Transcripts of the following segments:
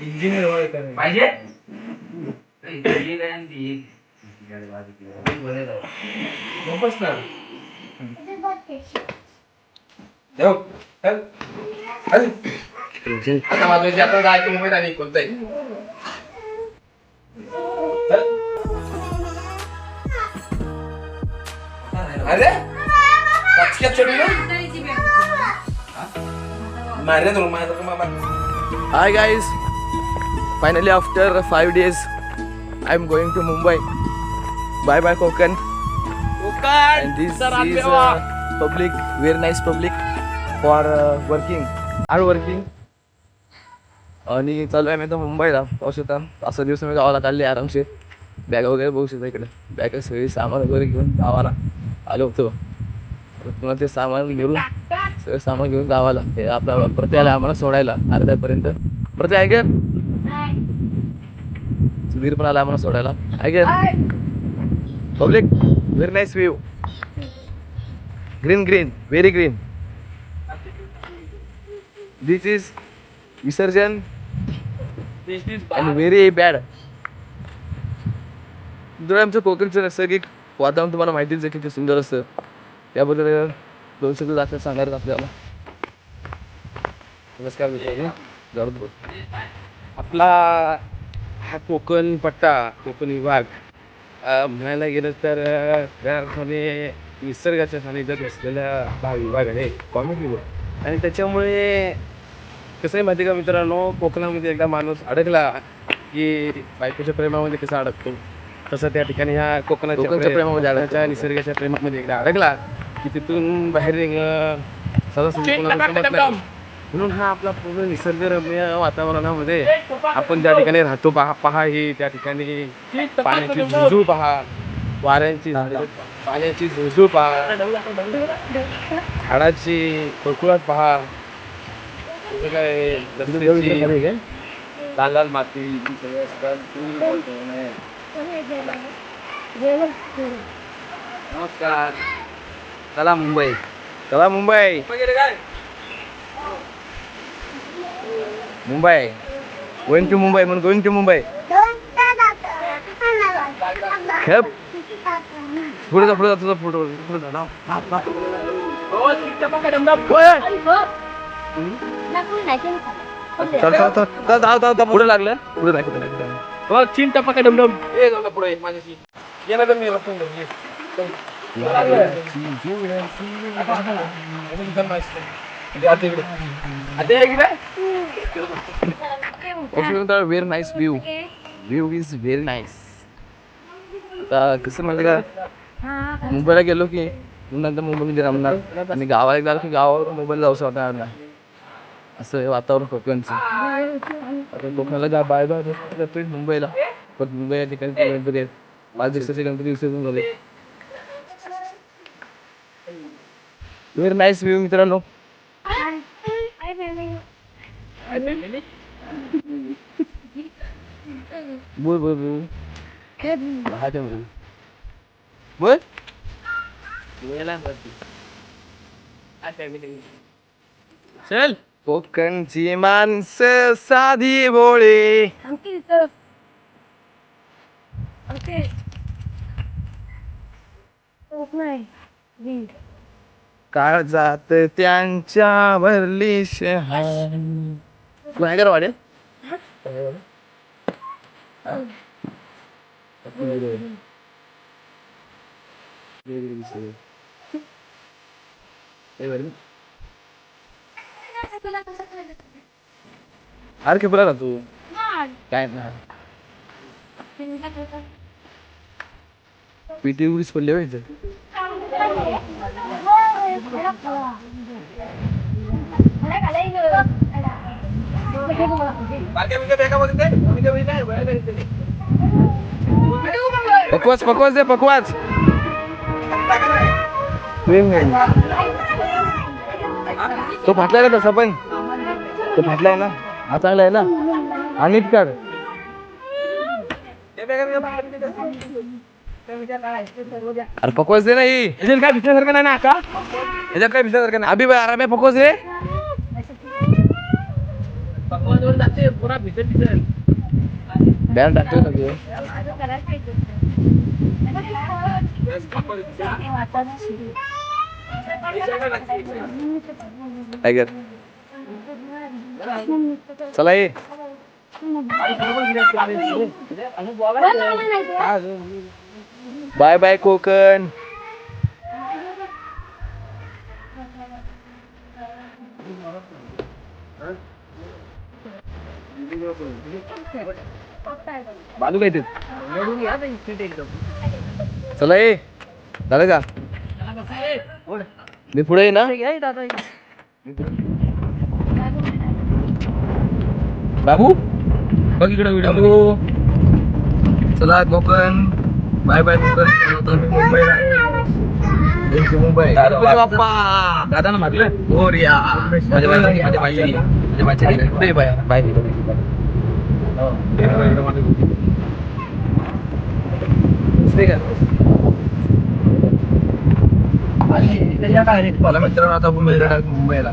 Engineer पाहिजे? गप्पच ना ठेव, ठेव. खाली. आता माझं जे आता जायचं मुंबईत आणि कोणतंही. चल. अरे? कचक्यात चढू ना? मारे तुला माझं मामा Hi guys, finally after five days, I'm going to Mumbai. Bye bye Konkan. And this is uh, public, very nice public for uh, working, hard working. आणि चालू आहे मी आता मुंबईला पाहू शकता असं दिवस मी गावाला काढले आरामशीर बॅग वगैरे बघू शकता इकडे बॅग सगळी सामान वगैरे घेऊन गावाला आलो होतो तर पुन्हा ते सामान घेऊन सामान घेऊन गावाला हे आपला आला आम्हाला सोडायला. अर्ध्यापर्यंत. प्रत्येक आहे का सुधीर पण आला आम्हाला सोडायला. आहे का public very nice view green green very green this is विसर्जन अँड व्हेरी बॅड जर आमचं कोकणचं नैसर्गिक वातावरण तुम्हाला माहितीच आहे किती सुंदर असतं. त्याबद्दल दोन शब्द दाखल सांगणार आपल्याला. नमस्कार जाऊ. आपला हा कोकण पट्टा कोकण विभाग म्हणायला गेलं तर अ, त्या अर्थाने निसर्गाच्या सानिध्यात असलेला हा विभाग आहे. कॉमेडी विभाग आणि त्याच्यामुळे कसं आहे माहिती का मित्रांनो कोकणामध्ये एकदा माणूस अडकला की बायकोच्या प्रेमामध्ये कसा अडकतो? तसं त्या ठिकाणी ह्या कोकणाच्या कोकणच्या प्रेमामध्ये अडकतो. कोकणाच्या निसर्गाच्या प्रेमामध्ये एकदा अडकला की तिथून बाहेर निघणं सहजासहजी कोणाला जमत नाही. म्हणून हा आपला पूर्ण निसर्गरम्य वातावरणामध्ये आपण ज्या ठिकाणी राहतो पहा पहा ही त्या ठिकाणी पाण्याची झुळझुळ पहा. वाऱ्यांची पाण्याची झुळझुळ पहा. झाडाची कुळकुळाट पहा. काय? लाल लाल माती सगळं असतात. नमस्कार. चला मुंबई चला मुंबई मुंबई गोइंग टू मुंबई म्हणून गोइंग टू मुंबई खेप पुढे जा पुढे जा तुझा फोटो पुढे जा नाव. नाव, नाव. चल चल चल चल जाऊ जाऊ जाऊ. पुढे लागलं पुढे नाही पुढे नाही चीन टप्पा काय डमडम ए जाऊ पुढे माझ्याशी ये ना तर मी very nice view view is very nice आता कसं म्हणलं का मुंबईला गेलो की नंतर मुंबईमध्ये रमणार आणि गावाला गेलो की गावावर मुंबईला जाऊ शकणार नाही असं हे वातावरण कोकणचं आता कोकणाला जा बाय बाय जातोय मुंबईला पण मुंबई या ठिकाणी गणपती आहेत पाच दिवसाचे गणपती विसर्जन झाले व्हेरी नाईस व्ह्यू मित्रांनो बोल बोल बोल. बोल चल कोकणची माणसं साधी भोळी काळजात त्यांच्या भरली शहाण. नाही करा वाटेल अरे के बोला ना तू. काय ना. पीटी उडीच पडले पाहिजे पकवाच पकवाच दे पकवाच तो फाटलाय ना तसा पण? तो फाटलाय ना? हा चांगला आहे ना? हा नीट काढ. अरे पकवाच दे ना ही. याच्यात काय भिजण्यासारखं नाही ना का याच्यात काय भिजण्यासारखं नाही. अभि आराम आहे पकवाच दे. बॅन टाकतोय ना तू. टायगर चला ये. बाय बाय कोकण बालू काय ते चला ये. झालं का मी पुढे ये ना. बाबू? बघ इकडे व्हिडिओ चला कोकण बाय बाय कोकण मुंबईला मुंबई बाप्पा दादा ना मारलं मोरया माझ्या बाई माझ्या बाई माझ्या बाईच्या कुठे बाय बाय मला मित्रांनो आता मुंबईला मुंबईला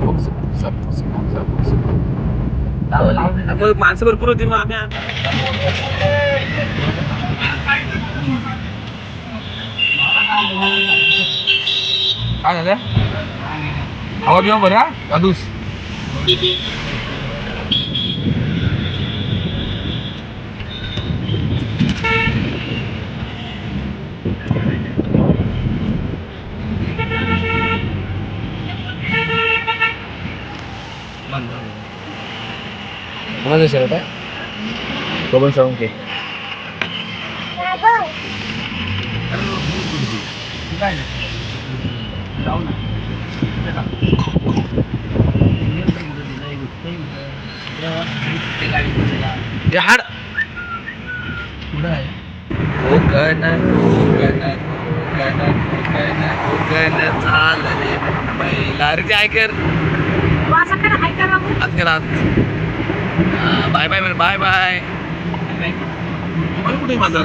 हवा रस्ता माणसं भरपूर होती मग आम्ही काय झालं? हवा बिवा बरा अदूस कोणाचं शर्ट आहे? शोभन साळुंके हाड. कोकण कोकण कोकण कोकण कोकण चालले मुंबईला रे ते ऐकर गेला बाय बाय म्हण बाय बाय कुठे माझा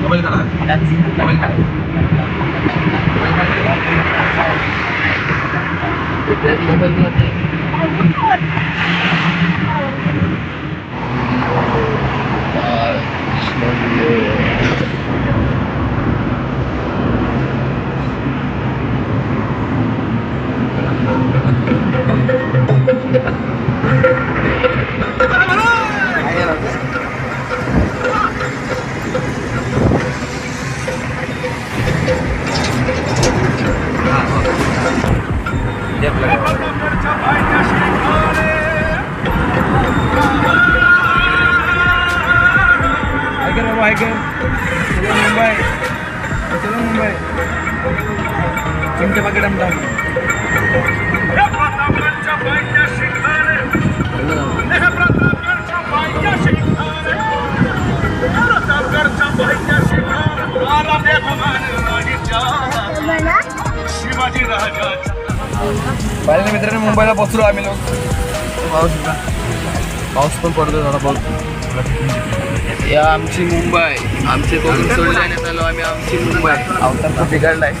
मोबाईल काढा ऐकर पाहिजे मित्रांनो मुंबईला पोचलो आम्ही लोक. पाऊस पाऊस पण पडतो थोडा पाऊस. या आमची मुंबई. आमचे कोकण जाण्यात आलो आम्ही. आमची मुंबई. अवतार बिघडलाय.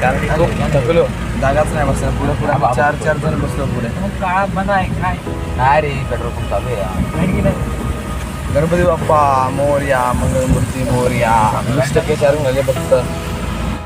कारण की खूप थकलो. जागाच नाही बसला पुढे पुढे चार चार जण बसलो पुढे. काळा बना आहे काय? नाही रे पेट्रोल पंप चालू आहे. गणपती बाप्पा मोर्या मंगलमूर्ती मोर्या. वीस टक्के चालून झाले फक्त.